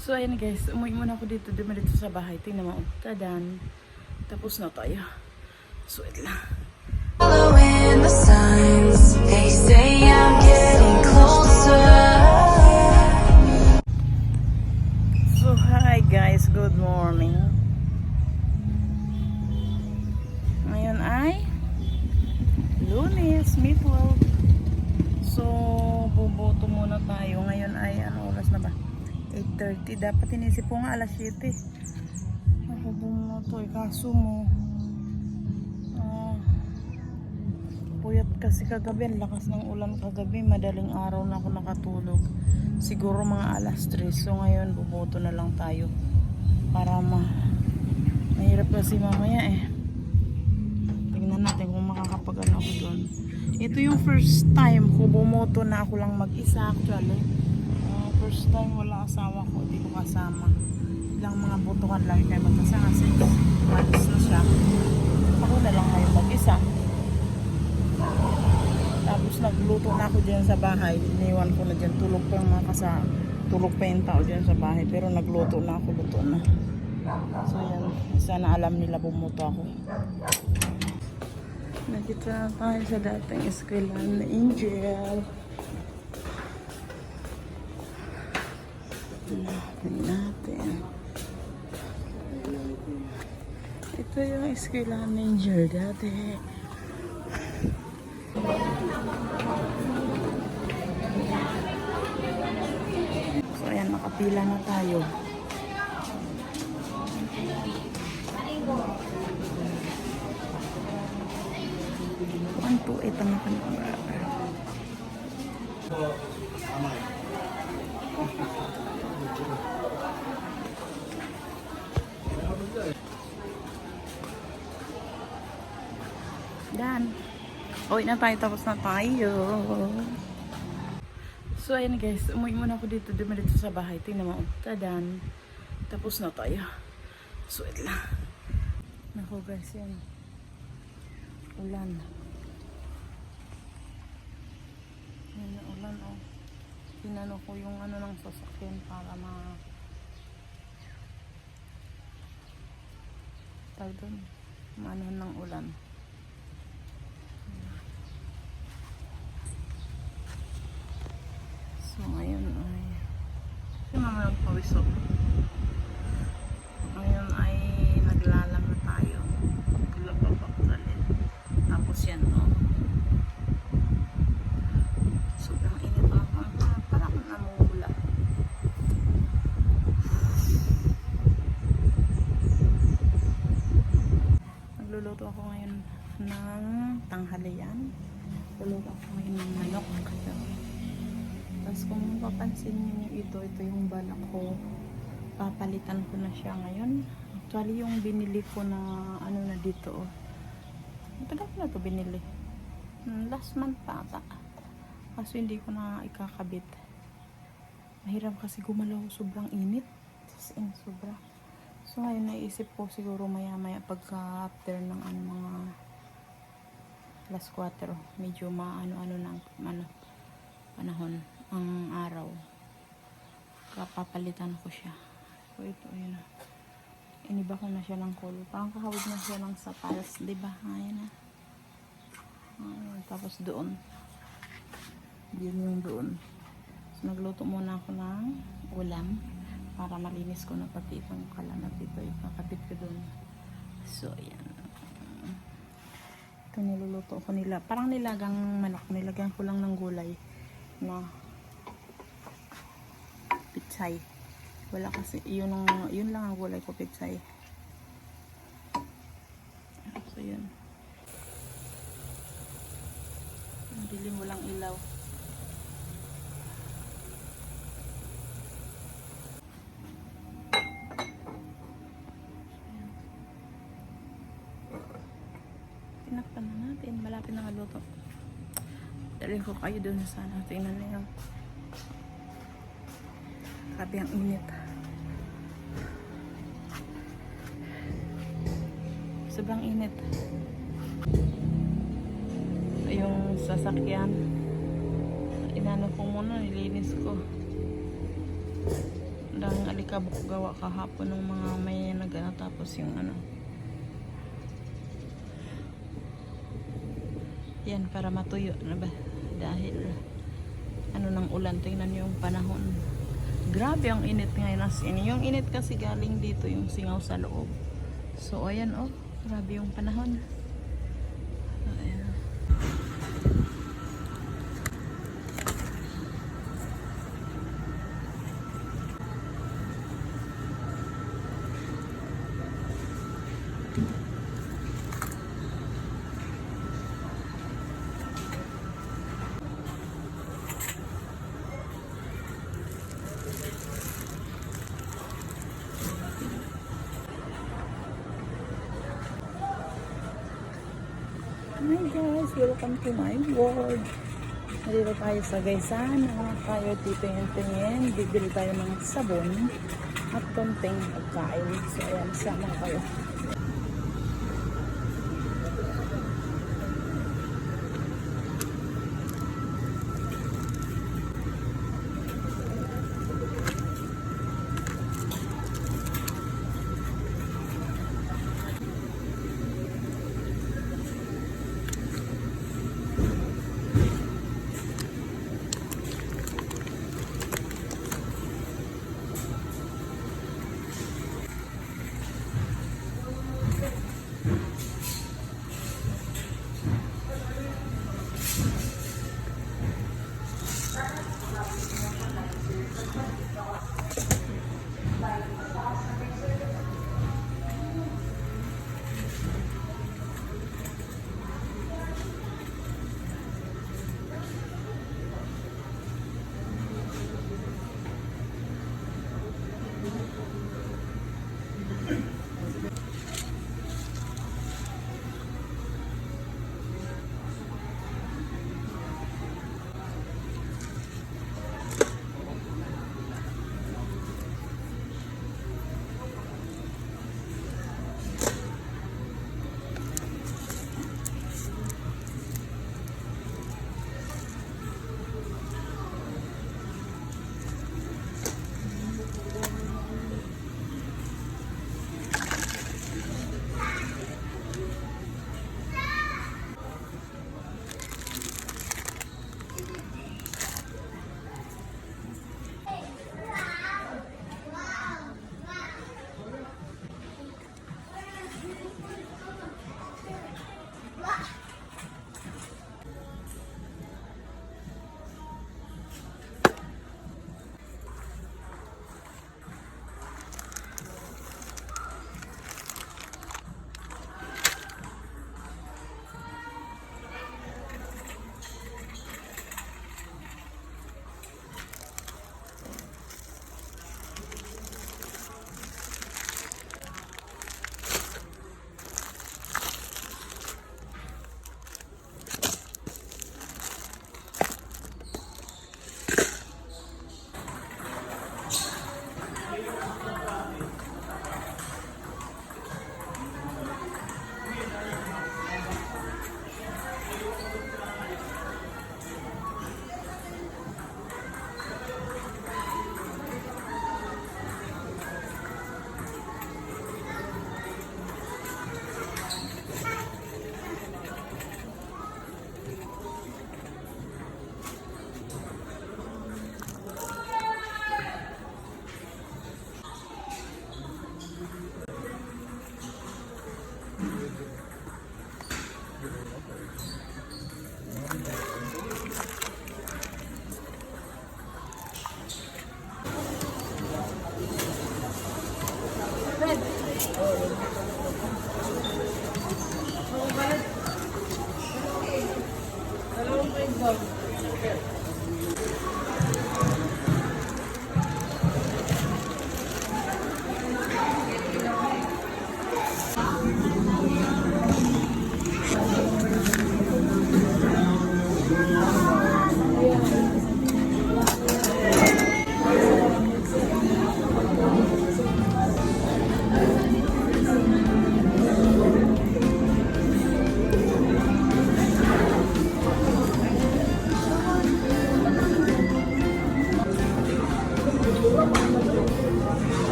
So, ayun guys, umuwi muna ako dito, dumiretso sa bahay. Tingnan mo, tadan. Tapos na tayo. So, wait lang. Following the signs, they say I'm getting closer. So, hi guys, good morning. Ngayon ay Lunes, Midworld. So, buboto muna tayo. Ngayon ay, ano oras na ba? 8.30. Dapat inisip ko nga alas 7. Ako bumoto eh. Kaso mo, ah, puyat kasi kagabi. Ang lakas ng ulan kagabi. Madaling araw na ako nakatulog. Siguro mga alas 3. So, ngayon buboto na lang tayo. Para ma... Mahirap kasi mamaya eh. Tingnan natin kung makakapag ano ako doon. Ito yung first time ko bumoto na ako lang mag-isa actually. First time wala asawa ko, hindi ko kasama. Ilang mga botohan lang kayo magkasama kasi months na siya. Ako na lang ngayon mag-isa. Tapos nagluto na ako dyan sa bahay. Iniwan ko na dyan. Tulog pa yung mga kasama. Tulog pa yung tao dyan sa bahay. Pero nagluto na ako. Luto na. So yan. Sana alam nila bumuto ako. Nakita na tayo sa dating eskwelahan na Angel. Hanapin natin. Ito yung eskwelahan na Angel dati. So ayan, nakapila na tayo. One, two, eight ang nakanamba. Dan. Uwi na tayo, tapos na tayo. So, ayun guys, umuwi muna ako dito, dumiretso sa bahay. Tingnan mo, tadan. Tapos na tayo. So, wait lang. Naku guys, yan. Ulan. Yan ulan, oh. Tinano ko yung ano ng sasakyan para ma... Tawag doon. Maanahan ng ulan. So, ngayon ay... Kasi mamaya ang pawis ako. Ngayon ay naglalang na tayo. Kulababaksalin. Tapos yan, oh. Sobrang init na ako. Parang namumula. Nagluluto ako ngayon ng tanghalian. Luluto ako ng manok. Tapos kung mapapansin niyo ito, ito yung balak ko. Papalitan ko na siya ngayon. Actually, yung binili ko na ano na dito. Oh. Na to binili. Hmm, Last month pa ata. Kaso hindi ko na ikakabit. Mahirap kasi gumalaw. Sobrang init. As in, sobra. So ngayon naisip ko siguro maya maya pagka after ng ano mga last quarter medyo maano ano ng ano panahon ang araw. Kapapalitan ko siya. So ito ayun na. Iniba ko na siya ng color. Parang kahawig na siya ng sapatos di ba? Ayun na. Ayun, tapos doon. Yun yung doon. So nagluto muna ako ng ulam para malinis ko na pati itong kalanat dito. Ikakapit ko doon. So ayan ito niluluto ko nila. Parang nilagang manok. Nilagyan ko lang ng gulay na pitsay. Wala kasi yun, ang, yun lang ang gulay ko pitsay. So yun. Ang dilim walang ilaw natin malapit na maluto dalhin ko kayo doon sa sana tingnan na grabe ang init. Sobrang init. Yung sasakyan. Inano ko muna nilinis ko. Ang alikabok kabuk gawa kahapon ng mga may nagana tapos yung ano. Yan para matuyo na ba dahil ano ng ulan tingnan yung panahon. Grabe ang init ngayon as. Yung init kasi galing dito yung singaw sa loob. So ayan oh, grabe yung panahon. Welcome to my world. Nandito tayo sa Gaisana. Tayo titingin-tingin. Bibili tayo ng sabon at konting pagkain. So ayan, sama kayo.